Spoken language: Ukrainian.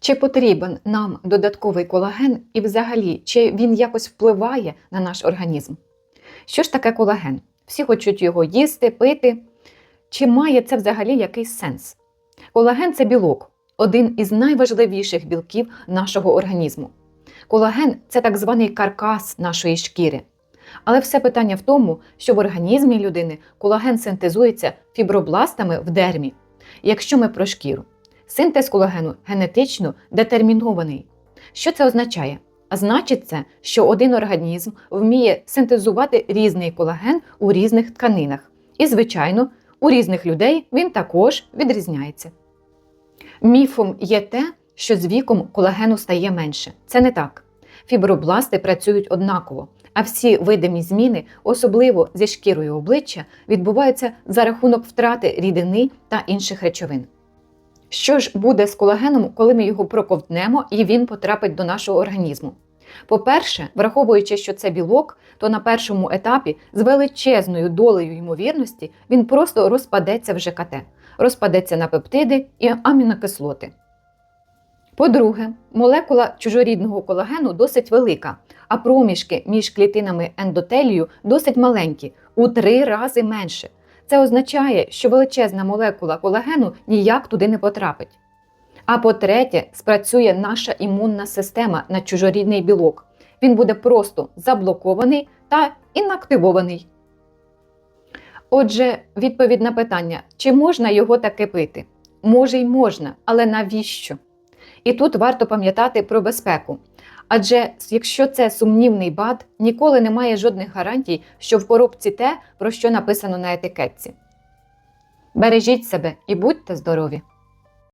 Чи потрібен нам додатковий колаген і взагалі, чи він якось впливає на наш організм? Що ж таке колаген? Всі хочуть його їсти, пити. Чи має це взагалі якийсь сенс? Колаген це білок, один із найважливіших білків нашого організму. Колаген це так званий каркас нашої шкіри. Але все питання в тому, що в організмі людини колаген синтезується фібробластами в дермі. Якщо ми про шкіру, синтез колагену генетично детермінований. Що це означає? А значить це, що один організм вміє синтезувати різний колаген у різних тканинах. І, звичайно, у різних людей він також відрізняється. Міфом є те, що з віком колагену стає менше. Це не так. Фібробласти працюють однаково, а всі видимі зміни, особливо зі шкірою обличчя, відбуваються за рахунок втрати рідини та інших речовин. Що ж буде з колагеном, коли ми його проковтнемо і він потрапить до нашого організму? По-перше, враховуючи, що це білок, то на першому етапі з величезною долею ймовірності він просто розпадеться в ЖКТ, розпадеться на пептиди і амінокислоти. По-друге, молекула чужорідного колагену досить велика, а проміжки між клітинами ендотелію досить маленькі, у три рази менше. Це означає, що величезна молекула колагену ніяк туди не потрапить. А по-третє, спрацює наша імунна система на чужорідний білок. Він буде просто заблокований та інактивований. Отже, відповідь на питання, чи можна його таки пити? Може й можна, але навіщо? І тут варто пам'ятати про безпеку. Адже якщо це сумнівний БАД, ніколи немає жодних гарантій, що в коробці те, про що написано на етикетці. Бережіть себе і будьте здорові!